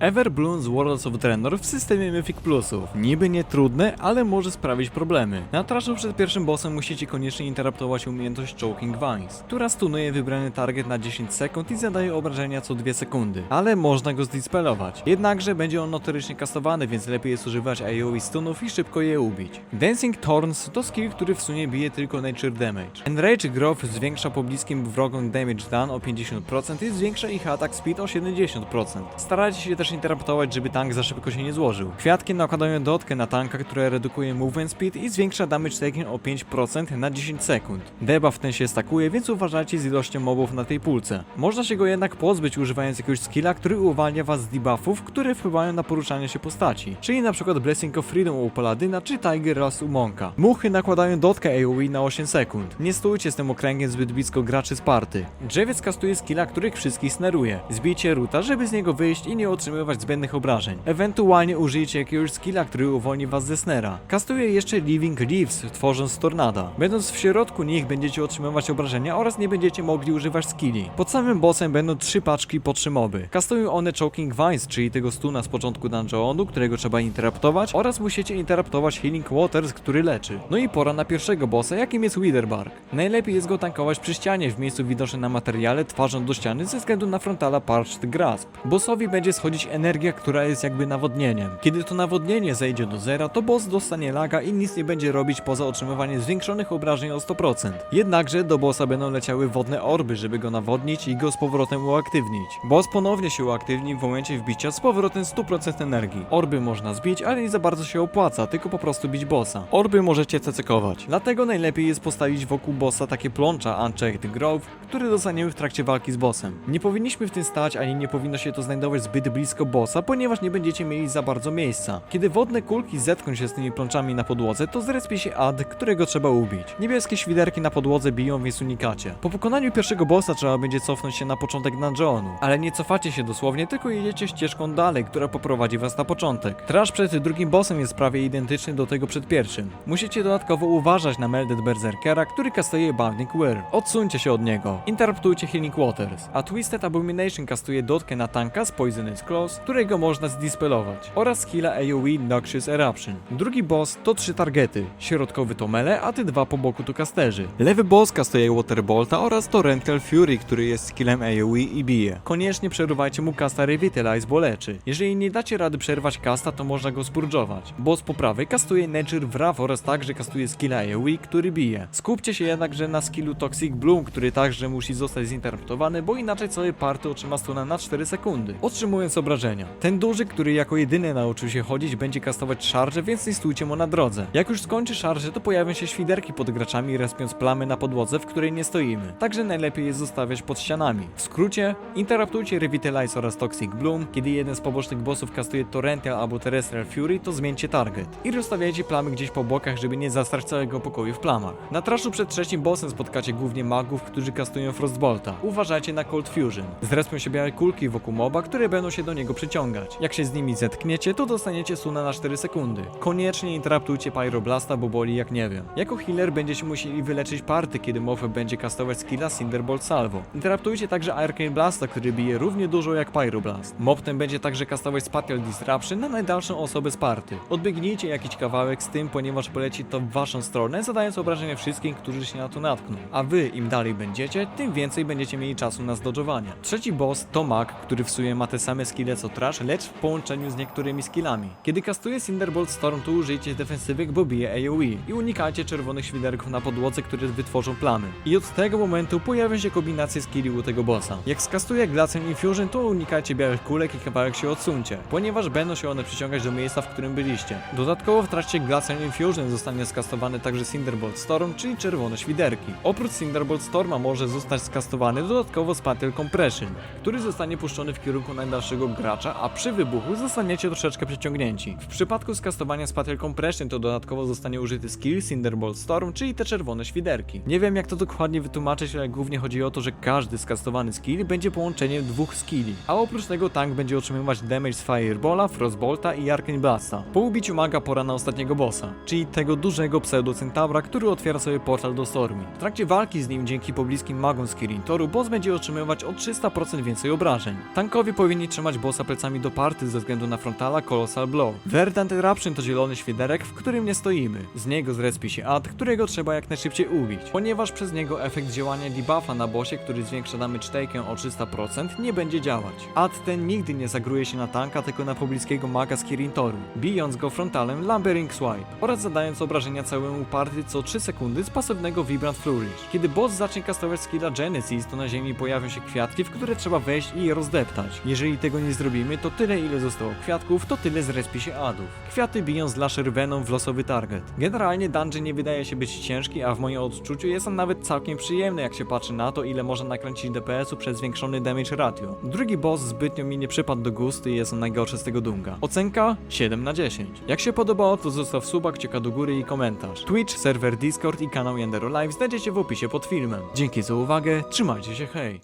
Everbloom's Worlds of Draenor w systemie Mythic Plusów. Niby nie trudne, ale może sprawić problemy. Na traszu przed pierwszym bossem musicie koniecznie interaptować umiejętność Choking Vines, która stunuje wybrany target na 10 sekund i zadaje obrażenia co 2 sekundy. Ale można go zdispelować. Jednakże będzie on notorycznie kastowany, więc lepiej jest używać AoE stunów i szybko je ubić. Dancing Thorns to skill, który w sumie bije tylko Nature Damage. Enrage Growth zwiększa pobliskim wrogom damage done o 50% i zwiększa ich attack speed o 70%. Starajcie się też interaptować, żeby tank za szybko się nie złożył. Kwiatki nakładają dotkę na tanka, które redukuje movement speed i zwiększa damage taken o 5% na 10 sekund. Debuff ten się stakuje, więc uważajcie z ilością mobów na tej pulce. Można się go jednak pozbyć używając jakiegoś skilla, który uwalnia was z debuffów, które wpływają na poruszanie się postaci. Czyli przykład Blessing of Freedom u Paladyna czy Tiger Raz u Monka. Muchy nakładają dotkę AoE na 8 sekund. Nie stójcie z tym okręgiem zbyt blisko graczy z party. Drzewiec kastuje skilla, których wszystkich sneruje. Zbijcie ruta, żeby z niego wyjść i nie otrzymywać zbędnych obrażeń. Ewentualnie użyjcie jakiegoś skilla, który uwolni was ze snera. Kastuje jeszcze Living Leaves, tworząc tornada. Będąc w środku nich będziecie otrzymywać obrażenia oraz nie będziecie mogli używać skilli. Pod samym bossem będą trzy paczki po trzy moby. Kastują one Choking Vines, czyli tego stuna z początku dungeonu, którego trzeba interaptować oraz musicie interaptować Healing Waters, który leczy. No i pora na pierwszego bossa, jakim jest Witherbark. Najlepiej jest go tankować przy ścianie, w miejscu widocznym na materiale, twarzą do ściany ze względu na frontala Parched Grasp. Bossowi będzie schodzić energia, która jest jakby nawodnieniem. Kiedy to nawodnienie zejdzie do zera, to boss dostanie laga i nic nie będzie robić poza otrzymywaniem zwiększonych obrażeń o 100%. Jednakże do bossa będą leciały wodne orby, żeby go nawodnić i go z powrotem uaktywnić. Boss ponownie się uaktywni w momencie wbicia z powrotem 100% energii. Orby można zbić, ale nie za bardzo się opłaca, tylko po prostu bić bossa. Orby możecie cecykować. Dlatego najlepiej jest postawić wokół bossa takie plącza Unchecked Growth, które dostaniemy w trakcie walki z bossem. Nie powinniśmy w tym stać, ani nie powinno się to znajdować zbyt blisko bossa, ponieważ nie będziecie mieli za bardzo miejsca. Kiedy wodne kulki zetkną się z tymi plączami na podłodze, to zrespie się ad, którego trzeba ubić. Niebieskie świderki na podłodze biją, więc unikacie. Po pokonaniu pierwszego bossa trzeba będzie cofnąć się na początek dungeonu, ale nie cofacie się dosłownie, tylko jedziecie ścieżką dalej, która poprowadzi was na początek. Trash przed drugim bossem jest prawie identyczny do tego przed pierwszym. Musicie dodatkowo uważać na Melded Berserkera, który kastuje Bounding Wear. Odsuńcie się od niego. Interruptujcie Healing Waters. A Twisted Abomination kastuje dotkę na tanka z Poisonous Claws, którego można zdispelować. Oraz skilla AoE Noxious Eruption. Drugi boss to trzy targety. Środkowy to mele, a ty dwa po boku to kasterzy. Lewy boss kastuje Waterbolta oraz Torrential Fury, który jest skillem AoE i bije. Koniecznie przerywajcie mu kasta Revitalize, bo leczy. Jeżeli nie dacie rady przerwać kasta, to można go spurżować. Boss po prawej kastuje Nature Wrath oraz także kastuje skilla AoE, który bije. Skupcie się jednakże na skillu Toxic Bloom, który także musi zostać zinterpretowany, bo inaczej całe party otrzyma stuna na 4 sekundy, otrzymując obrażenia. Ten duży, który jako jedyny nauczył się chodzić, będzie kastować szarże, więc nie stójcie mu na drodze. Jak już skończy szarże, to pojawią się świderki pod graczami, respiąc plamy na podłodze, w której nie stoimy. Także najlepiej jest zostawiać pod ścianami. W skrócie, interruptujcie Revitalize oraz Toxic Bloom. Kiedy jeden z pobocznych bossów kastuje Torrential albo Terrestrial Fury, to zmieńcie target. I rozstawiajcie plamy gdzieś po bokach, żeby nie zastrać całego pokoju w plamach. Na traszu przed trzecim bossem spotkacie głównie magów, którzy kastują Frostbolta. Uważajcie na Cold Fusion. Zrespią się białe kulki wokół moba, które będą się do niego przyciągać. Jak się z nimi zetkniecie, to dostaniecie suna na 4 sekundy. Koniecznie interruptujcie Pyroblasta, bo boli jak nie wiem. Jako healer będziecie musieli wyleczyć party, kiedy mob będzie kastować skilla Cinderbolt Salvo. Interruptujcie także Arcane Blasta, który bije równie dużo jak Pyroblast. Mob ten będzie także kastować Spatial Disruption na najdalszą osobę z party. Odbiegnijcie jakiś kawałek z tym, ponieważ poleci to w waszą stronę, zadając obrażenia wszystkim, którzy się na to natkną. A wy im dalej będziecie, tym więcej będziecie mieli czasu na zdodżowanie. Trzeci boss to mag, który w sumie ma te same skille co Trash, lecz w połączeniu z niektórymi skillami. Kiedy kastuje Cinderbolt Storm, to użyjcie defensywek, bo bije AoE i unikajcie czerwonych świderków na podłodze, które wytworzą plamy. I od tego momentu pojawią się kombinacje skilli u tego bossa. Jak skastuje Glacial Infusion, to unikajcie białych kulek i kawałek się odsuńcie, ponieważ będą się one przyciągać do miejsca, w którym byliście. Dodatkowo w trakcie Glacial Infusion zostanie skastowany także Cinderbolt Storm, czyli czerwone świderki. Oprócz Cinderbolt Storma może zostać skastowany dodatkowo Spatial Compression, który zostanie puszczony w kierunku najdalszego gracza, a przy wybuchu zostaniecie troszeczkę przyciągnięci. W przypadku skastowania Spatial Compression to dodatkowo zostanie użyty skill Cinderbolt Storm, czyli te czerwone świderki. Nie wiem jak to dokładnie wytłumaczyć, ale głównie chodzi o to, że każdy skastowany skill będzie połączeniem dwóch skilli, a oprócz tego tank będzie otrzymywać damage z Firebola, Frostbolta i Arcane Blasta. Po ubiciu maga pora na ostatniego bossa, czyli tego dużego pseudo-centaura, który otwiera sobie portal do Stormi. W trakcie walki z nim dzięki pobliskim magom z Kirin Toru boss będzie otrzymywać o 300% więcej obrażeń. Tankowie powinni trzymać bossa plecami do party ze względu na frontala Colossal Blow. Verdant Eruption to zielony świderek, w którym nie stoimy. Z niego zrespi się ad, którego trzeba jak najszybciej ubić, ponieważ przez niego efekt działania debuffa na bossie, który zwiększa damage taken o 300% nie będzie działać. Ad ten nigdy nie zagruje się na tanka, tylko na pobliskiego maga z Kirintoru, bijąc go frontalem Lumbering Swipe oraz zadając obrażenia całemu party co 3 sekundy z pasywnego Vibrant Flourish. Kiedy boss zacznie kastować skilla Genesis, to na ziemi pojawią się kwiatki, w które trzeba wejść i je rozdeptać. Jeżeli tego nie zrobimy, to tyle ile zostało kwiatków, to tyle zrespi się adów. Kwiaty biją z Lasher Venom w losowy target. Generalnie dungeon nie wydaje się być ciężki, a w moim odczuciu jest on nawet całkiem przyjemny, jak się patrzy na to, ile można nakręcić DPS-u przez zwiększony damage ratio. Drugi boss zbytnio mi nie przypadł do gustu i jest on najgorszy z tego dunga. Ocenka 7 na 10. Jak się podobało, to zostaw suba, kciuka do góry i komentarz. Twitch, serwer Discord i kanał Yandero Live znajdziecie w opisie pod filmem. Dzięki za uwagę, trzymajcie się, hej!